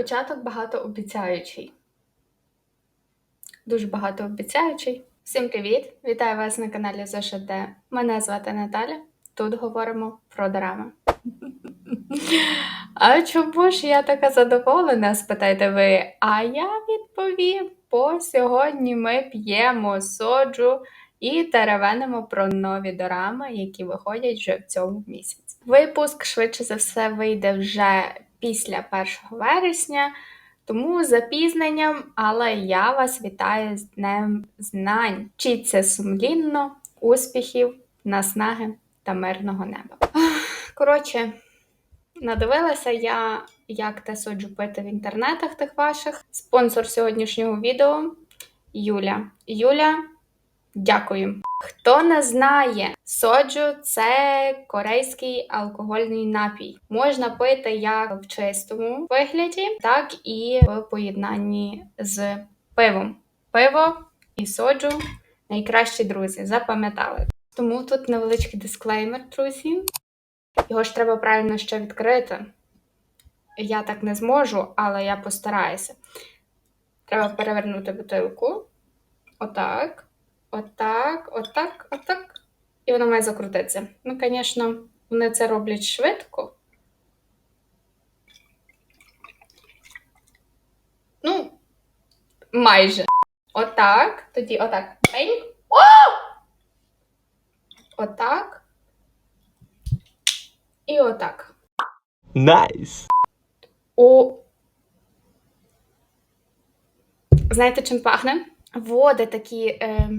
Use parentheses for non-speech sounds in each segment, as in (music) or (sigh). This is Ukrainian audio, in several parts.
Початок багатообіцяючий. Дуже багатообіцяючий. Всім привіт! Вітаю вас на каналі ЗШД. Мене звати Наталя. Тут говоримо про драми. (laughs) А чому ж я така задоволена? спитаєте ви. А я відповім, бо сьогодні ми п'ємо соджу і теревенимо про нові дорами, які виходять вже в цьому місяці. Випуск швидше за все вийде вже після 1 вересня, тому з запізненням, але я вас вітаю з Днем Знань. Вчіться сумлінно, успіхів, наснаги та мирного неба. Коротше, надивилася я, як те соджу пити в інтернетах тих ваших. Спонсор сьогоднішнього відео Юля. Юля, дякую. Хто не знає, соджу це корейський алкогольний напій. Можна пити як в чистому вигляді, так і в поєднанні з пивом. Пиво і соджу найкращі друзі, запам'ятали. Тому тут невеличкий дисклеймер, друзі. Його ж треба правильно ще відкрити. Я так не зможу, але я постараюся. Треба перевернути бутилку. Отак. Отак, отак, отак. І воно має закрутитися. Ну, звісно, вони це роблять швидко. Ну, майже. Отак. Тоді отак. Бень. О! Отак. І отак. Nice. О. Знаєте, чим пахне? Води такі е,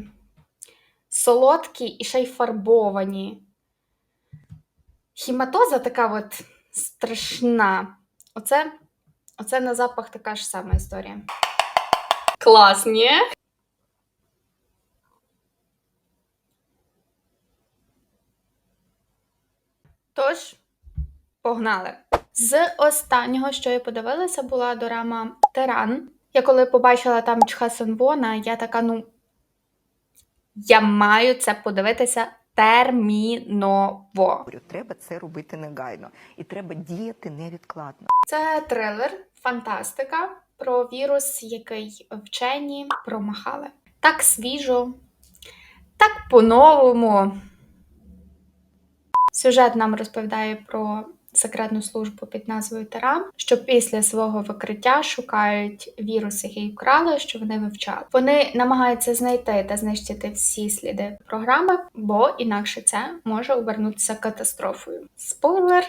солодкі і ще й фарбовані. Хіматоза така от страшна. Оце, оце на запах така ж сама історія. Клас, ні? Тож, погнали. З останнього, що я подивилася, була дорама Тиран. Я коли побачила там Чха Сенвона, я така, ну. Я маю це подивитися терміново. треба це робити негайно і треба діяти невідкладно. Це трилер, фантастика про вірус, який вчені промахали. Так свіжо, так по-новому. Сюжет нам розповідає про секретну службу під назвою Терам, що після свого викриття шукають вірус, який вкрали, що вони вивчали. Вони намагаються знайти та знищити всі сліди програми, бо інакше це може обернутися катастрофою. Спойлер.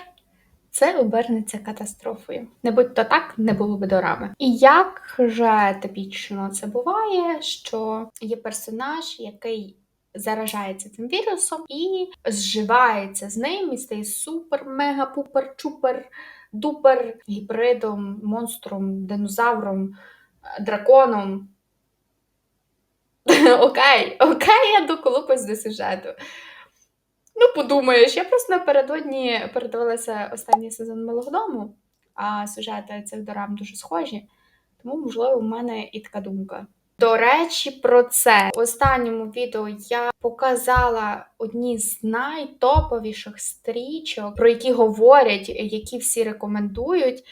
Це обернеться катастрофою. Не будь то так, не було би дорами. І як же типічно це буває, що є персонаж, який заражається цим вірусом і зживається з ним і стає супер, мега, пупер, чупер, дупер гібридом, монстром, динозавром, драконом. (laughs) Окей, окей, я доколупаюсь до сюжету. Ну, подумаєш, я просто напередодні передивилася останній сезон Малого дому, а сюжети цих дорам дуже схожі, тому, можливо, у мене і така думка. До речі, про це в останньому відео я показала одні з найтоповіших стрічок, про які говорять, які всі рекомендують.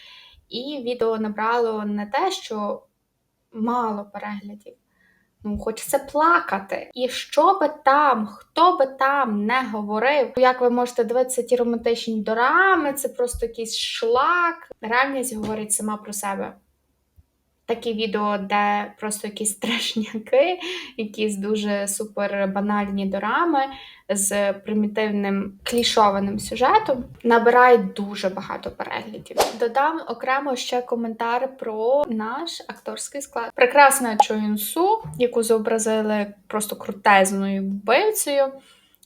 І відео набрало не те, що мало переглядів. Ну, хочеться плакати. І що би там, хто би там не говорив, як ви можете дивитися ті романтичні дорами, це просто якийсь шлак. Реальність говорить сама про себе. Такі відео, де просто якісь (laughs) страшняки, якісь дуже супер банальні дорами з примітивним клішованим сюжетом, набирають дуже багато переглядів. Додам окремо ще коментар про наш акторський склад. Прекрасна Чоюнсу, яку зобразили просто крутезною вбивцею.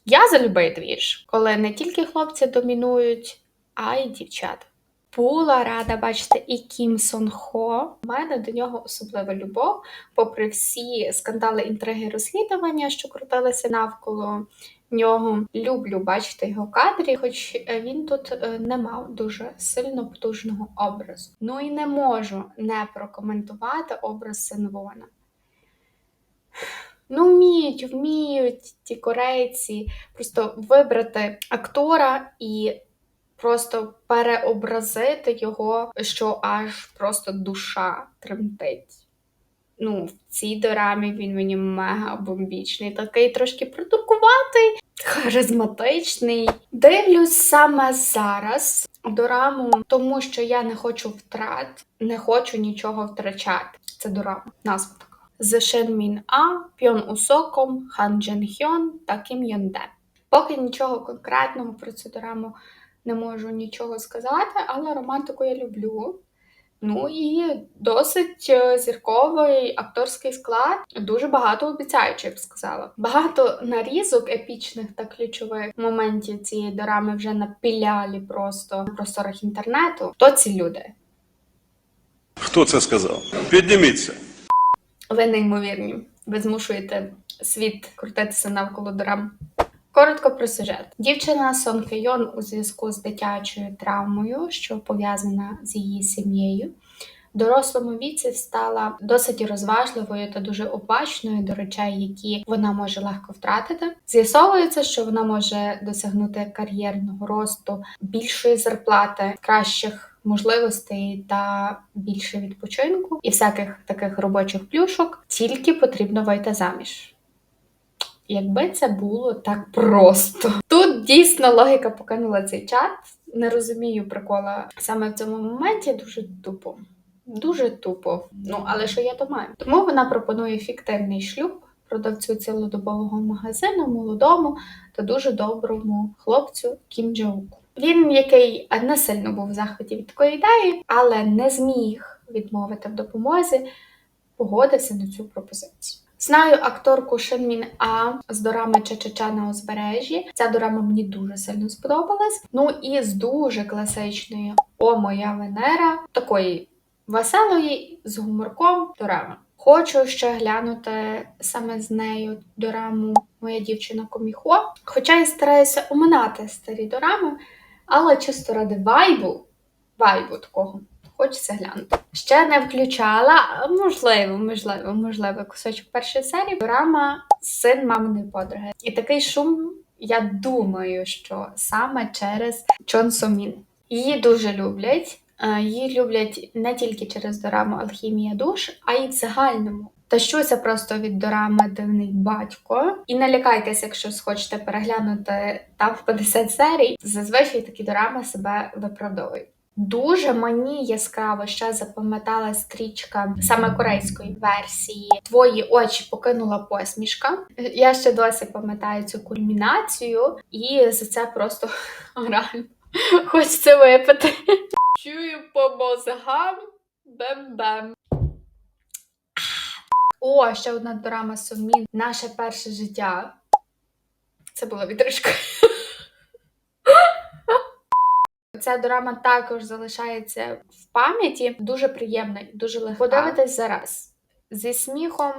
Я за любий двіж, коли не тільки хлопці домінують, а й дівчата. Була рада бачити і Кім Сон Хо. У мене до нього особлива любов, попри всі скандали, інтриги, розслідування, що крутилися навколо нього. Люблю бачити його кадрі, хоч він тут е, не мав дуже сильно потужного образу. Ну і не можу не прокоментувати образ Синвона. Ну, вміють, вміють ті корейці просто вибрати актора і просто переобразити його, що аж просто душа тремтить. Ну, в цій дорамі він мені мега бомбічний, такий трошки продукуватий, харизматичний. Дивлюсь саме зараз дораму, тому що я не хочу втрат, не хочу нічого втрачати. Це дорама, назва така. З Шен Мін А, Пьон Усоком, Хан Джен Хьон та Кім Йон. Поки нічого конкретного про цю дораму не можу нічого сказати, але романтику я люблю. Ну і досить е, зірковий акторський склад, дуже багато обіцяючи, я б сказала. Багато нарізок епічних та ключових моментів цієї дорами вже напілялі просто на просторах інтернету. Хто ці люди? Хто це сказав? Підніміться. Ви неймовірні. Ви змушуєте світ крутитися навколо драм. Коротко про сюжет. Дівчина Сон Хейон у зв'язку з дитячою травмою, що пов'язана з її сім'єю, дорослому віці стала досить розважливою та дуже обачною до речей, які вона може легко втратити. З'ясовується, що вона може досягнути кар'єрного росту, більшої зарплати, кращих можливостей та більше відпочинку і всяких таких робочих плюшок. Тільки потрібно вийти заміж. Якби це було так просто. Тут дійсно логіка покинула цей чат. Не розумію прикола саме в цьому моменті дуже тупо. Дуже тупо. Ну, але що я то маю? Тому вона пропонує фіктивний шлюб продавцю цілодобового магазину, молодому та дуже доброму хлопцю Кім Джауку. Він, який не сильно був в захваті від такої ідеї, але не зміг відмовити в допомозі, погодився на цю пропозицію. Знаю акторку Шенмін А з дорами Чачача на узбережжі. Ця дорама мені дуже сильно сподобалась. Ну і з дуже класичної О, моя Венера, такої веселої з гуморком дорами. Хочу ще глянути саме з нею дораму Моя дівчина Коміхо. Хоча я стараюся оминати старі дорами, але чисто ради вайбу, вайбу такого. Хочеться глянути. Ще не включала, можливо, можливо, можливо, кусочок першої серії. Дорама син маминої подруги. І такий шум, я думаю, що саме через Чон Сомін. Її дуже люблять. Е, Її люблять не тільки через дораму Алхімія душ, а й в загальному. Тащуся просто від дорами Дивний батько. І не лякайтеся, якщо схочете переглянути там в 50 серій. Зазвичай такі дорами себе виправдовують. Дуже мені яскраво ще запам'ятала стрічка саме корейської версії. Твої очі покинула посмішка. Я ще досі пам'ятаю цю кульмінацію, і за це просто (laughs) реально хочеться випити. Чую по мозгам бем-бем. О, ще одна драма Сомін. Наше перше життя. Це була відрижка. Ця дорама також залишається в пам'яті. Дуже приємна і дуже легка. Подивитись зараз. Зі сміхом,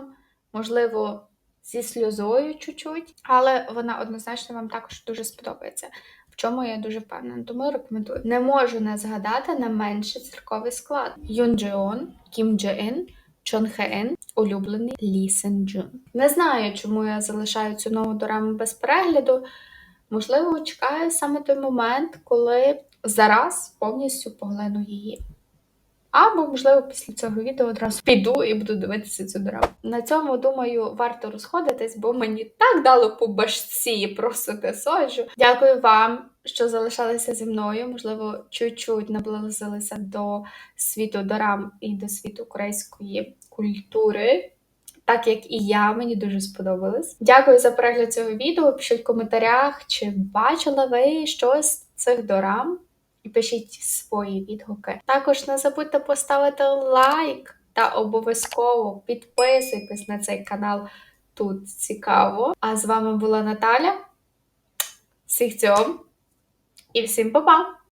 можливо, зі сльозою чуть-чуть, але вона однозначно вам також дуже сподобається. В чому я дуже впевнена, тому рекомендую. Не можу не згадати не менше цирковий склад: Юн Джеон, Кім Дже Ін, Чон Хе улюблений Лі Сен Джун. Не знаю, чому я залишаю цю нову дораму без перегляду. Можливо, чекаю саме той момент, коли зараз повністю поглину її. Або, можливо, після цього відео одразу піду і буду дивитися цю дораму. На цьому, думаю, варто розходитись, бо мені так дало по башці просто те соджу. Дякую вам, що залишалися зі мною. Можливо, чуть-чуть наблизилися до світу дорам і до світу корейської культури. Так як і я, мені дуже сподобалось. Дякую за перегляд цього відео. Пишіть в коментарях, чи бачили ви щось з цих дорам, і пишіть свої відгуки. Також не забудьте поставити лайк та обов'язково підписуйтесь на цей канал. Тут цікаво. А з вами була Наталя. Всіх цьом і всім па-па!